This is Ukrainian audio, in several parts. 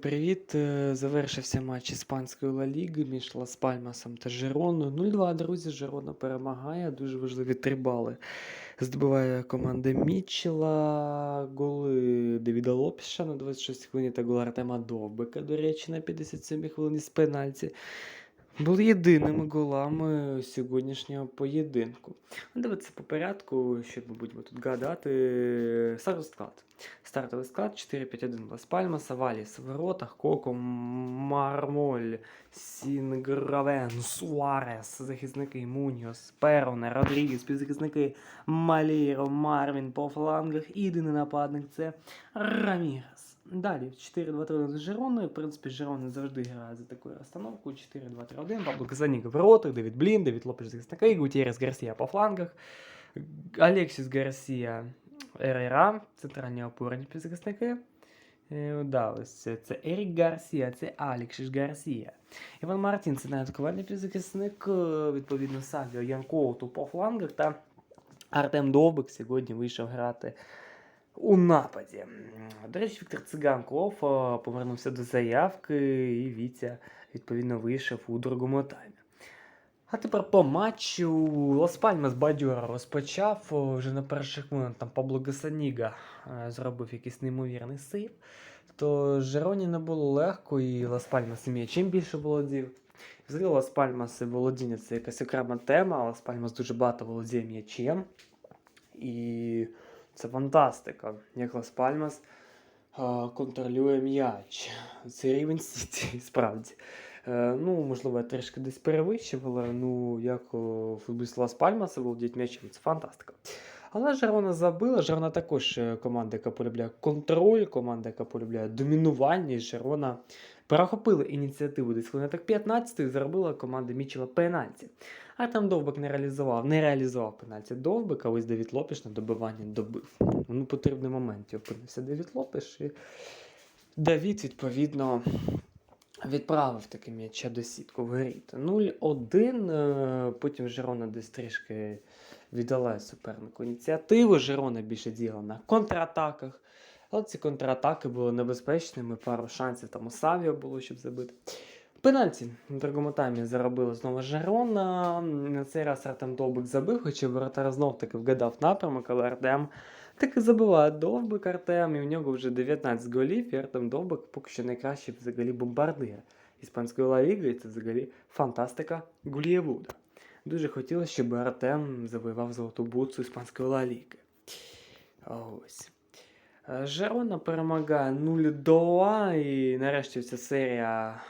Привіт! Е, Завершився матч іспанської Ла Ліги між Лас Пальмасом та Жероною. 0-2, друзі. Жерона перемагає. Дуже важливі три бали. Здобуває команда Мічела, Голи Девіда Лопіша на 26 хвилині та гол Артема Довбика, до речі, на 57 хвилині з пенальті. Були єдиними голами сьогоднішнього поєдинку. Ну, Давайте по порядку, що ми будемо тут гадати. Стартовий склад. Стартовий склад 4-5-1 Лас Пальмаса, Валіс в воротах, Коко, Мармоль, Сінгравен, Суарес, захисники Муньос, Пероне, Родрігес, півзахисники Маліро, Марвін по флангах єдиний нападник це Рамірес. Далі 4-2-3-1 з Жероною. В принципі, Жерона завжди грає за такою розстановкою. 4-2-3-1. Пабло Казаніка в воротах, Девід Блін, Девід Лопеш захисники, Гутєрес Гарсія по флангах, Алексіс Гарсія РРА, центральні опорні півзахисники. Е, Да, це, Ерік Гарсія, це Алікшиш Гарсія. Іван Мартін це неатакувальний півзахисник, е, відповідно, Савіо Янкоуту по флангах та Артем Довбик сьогодні вийшов грати у нападі. До речі, Віктор Циганков повернувся до заявки, і Вітя відповідно вийшов у другому таймі. А тепер по матчу Лас Пальмас бадьора розпочав вже на перших хвилинах там Пабло Гасаніга е, зробив якийсь неймовірний сейв. То Жероні не було легко, і Лас Пальмас м'ячем більше володів. Взагалі Лас Пальмас і володіння це якась окрема тема. Лас Пальмас дуже багато володіє м'ячем. І це фантастика, як Лас Пальмас е, контролює м'яч. Це рівень Сіті, справді. Е, ну, можливо, я трішки десь перевищив, але ну, як футболіст Лас Пальмаса володіють м'ячем, це фантастика. Але Жерона забила. Жерона також е, команда, яка полюбляє контроль, команда, яка полюбляє домінування. Жерона перехопила ініціативу десь хвилин так 15 і заробила команда Мічела пенальті. А там Довбик не реалізував, не реалізував пенальті Довбика, ось Давід Лопіш на добивання добив. Ну, потрібний момент опинився Давід Лопіш. І Давід, відповідно, відправив таке м'яча до сітку в грі. 0-1. е, Потім Жерона десь трішки віддала супернику ініціативу. Жерона більше діяла на контратаках. Але ці контратаки були небезпечними, пару шансів там у Савіо було, щоб забити. Пенальті на другому таймі заробила знову Жерона. На цей раз Артем Довбик забив, хоча воротар знов таки вгадав напрямок, але Артем таки забиває Довбик Артем, і у нього вже 19 голів, і Артем Довбик поки що найкращий взагалі бомбардир іспанської Ла Ліги, і це взагалі фантастика Гулієвуда. Дуже хотілося, щоб Артем завоював золоту буцу іспанської Ла Ліги. Ось. Жерона перемагає 0-2, і нарешті ця серія,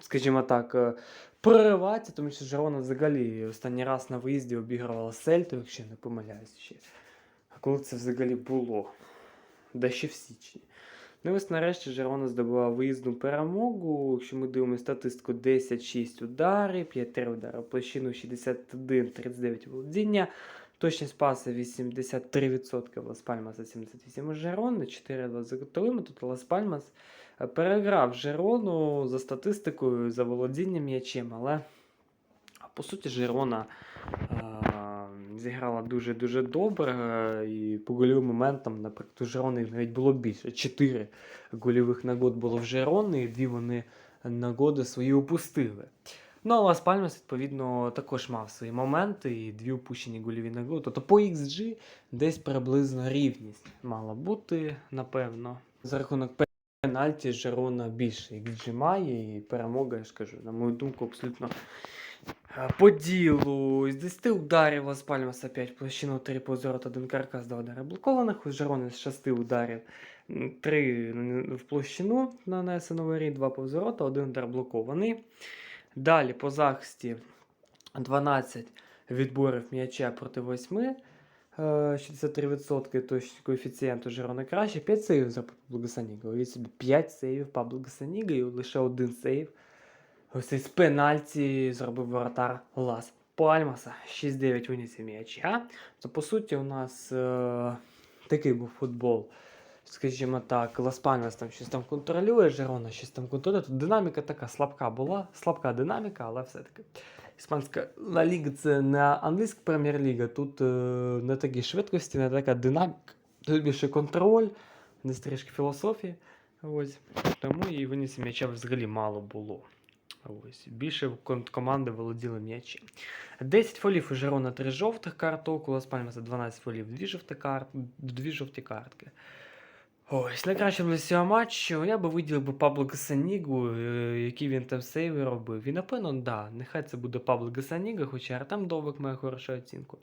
скажімо так, е, проривається, тому що Жерона взагалі останній раз на виїзді обігрувала Сельту, якщо не помиляюсь ще. А коли це взагалі було? Да ще в січні. Ну ось нарешті Жерона здобула виїзну перемогу. Якщо ми дивимося статистику 10-6 ударів, 5 удари, площину 61-39 володіння. Точність паси 83% Лас Пальмаса 78 у Жерони, 4-2 за. Тут Лас Пальмас переграв Жерону за статистикою, за володінням м'ячем, але по суті Жерона зіграла дуже-дуже добре. І по гольовим моментам, наприклад, у Жерони навіть було більше. 4 гольових нагод було в Жерони, і дві вони нагоди свої упустили. Ну, а Лас Пальмас, відповідно, також мав свої моменти і дві упущені гольові нагоди. Тобто по XG десь приблизно рівність мала бути, напевно. За рахунок пенальті Жерона більше XG має, і перемога, я ж кажу, на мою думку, абсолютно е, по ділу. З 10 ударів Лас Пальмас опять площину 3 позорот, 1 каркас, 2 удари блокованих. У Жерони з 6 ударів 3 в площину нанесено воріт, 2 повзорота, 1 удар блокований. Далі по захисті 12 відборів м'яча проти 8. Е, 63% точність коефіцієнту Жерона краще. 5 сейвів за Пабло Гасаніга. Уявіть собі 5 сейвів Пабло Гасаніга і лише один сейв. Ось із пенальті зробив воротар Лас Пальмаса. 6-9 виніс м'яча. То по суті у нас е, такий був футбол. Скажімо так, Лас Пальмас там щось там контролює, Жерона щось там контролює. Тут динаміка така слабка була, слабка динаміка, але все-таки. Іспанська Ла Ліга це не англійська прем'єр-ліга. Тут е, не такі швидкості, не така динаміка. Тут більше контроль, десь трішки філософії. Ось. Тому і винесення м'яча взагалі мало було. Ось. Більше команди володіли м'ячі. 10 фолів у Жерона 3 жовтих карток, у Лас Пальмаса 12 фолів, 2 жовті, карт, 2 жовті картки. Ось, найкраще для цього матчу я би виділив би Пабло Гасанігу, який він там сейви робив. І напевно, да, нехай це буде Пабло Гасаніга, хоча Артем Довбик має хорошу оцінку.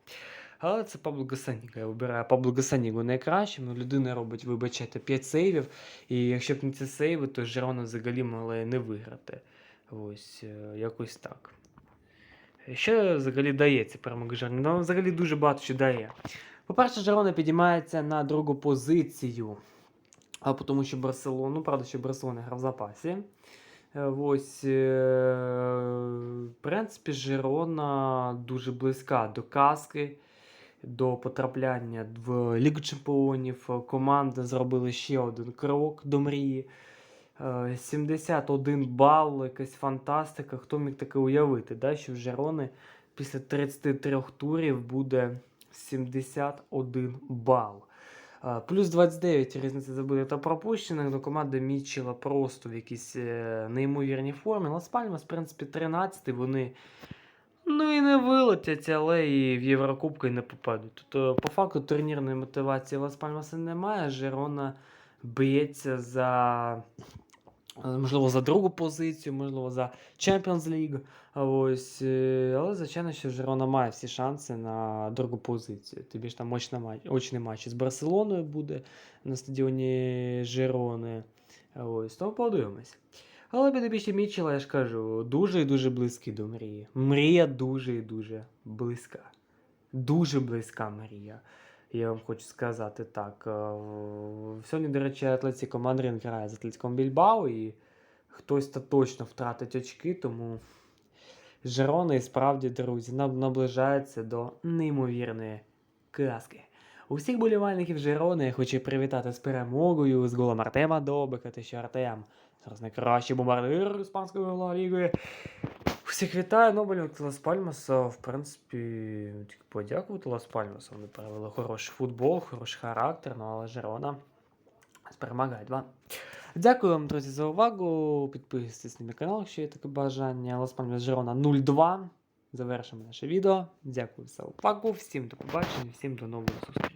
Але це Пабло Гасаніга. Я вибираю Пабло Гасанігу найкращим. Людина робить, вибачайте, 5 сейвів. І якщо б не ці сейви, то Жерона взагалі могла не виграти. Ось, якось так. Що взагалі дає ці перемоги Жероні? Ну, взагалі дуже багато що дає. По-перше, Жерона підіймається на другу позицію. А тому що Барселону, ну, правда, що Барселона грав в запасі. Е, Ось, е, в принципі, Жерона дуже близька до казки, до потрапляння в Лігу Чемпіонів. Команди зробили ще один крок до мрії. Е, 71 бал, якась фантастика. Хто міг таке уявити, да? що в Жерони після 33 турів буде 71 бал. Плюс 29 різниця забитих та пропущених. до команда Мічела просто в якійсь е, неймовірній формі. Лас Пальмас, в принципі, 13 вони ну і не вилетять, але і в Єврокубки не попадуть. Тобто, по факту, турнірної мотивації Лас Пальмаса немає. Жерона б'ється за. Можливо, за другу позицію, можливо, за Champions League. Ось, е, але, звичайно, що Жерона має всі шанси на другу позицію. Тобі ж там очний матч, очний матч із Барселоною буде на стадіоні Жерони. Ось, тому подивимось. Але підопічні Мічела, я ж кажу, дуже і дуже близький до мрії. Мрія дуже і дуже близька. Дуже близька мрія. Я вам хочу сказати так. е, Сьогодні, до речі, Атлетіко Мадрид грає з Атлетиком Більбао, і хтось то точно втратить очки, тому Жерона і справді, друзі, наб- наближається до неймовірної казки. Усіх болівальників Жерони я хочу привітати з перемогою, з голом Артема Добика, те, що Артем зараз найкращий бомбардир іспанської Ліги. Всіх вітаю, Нобелів Лас Пальмаса. В принципі, тільки подякувати Лас Пальмасу. Вони провели хороший футбол, хороший характер, ну але Жерона перемагає 2. Дякую вам, друзі, за увагу. Підписуйтесь на мій канал, якщо є таке бажання. Лас Пальмас Жерона 02. Завершимо наше відео. Дякую за увагу. Всім до побачення, всім до нових зустрічей.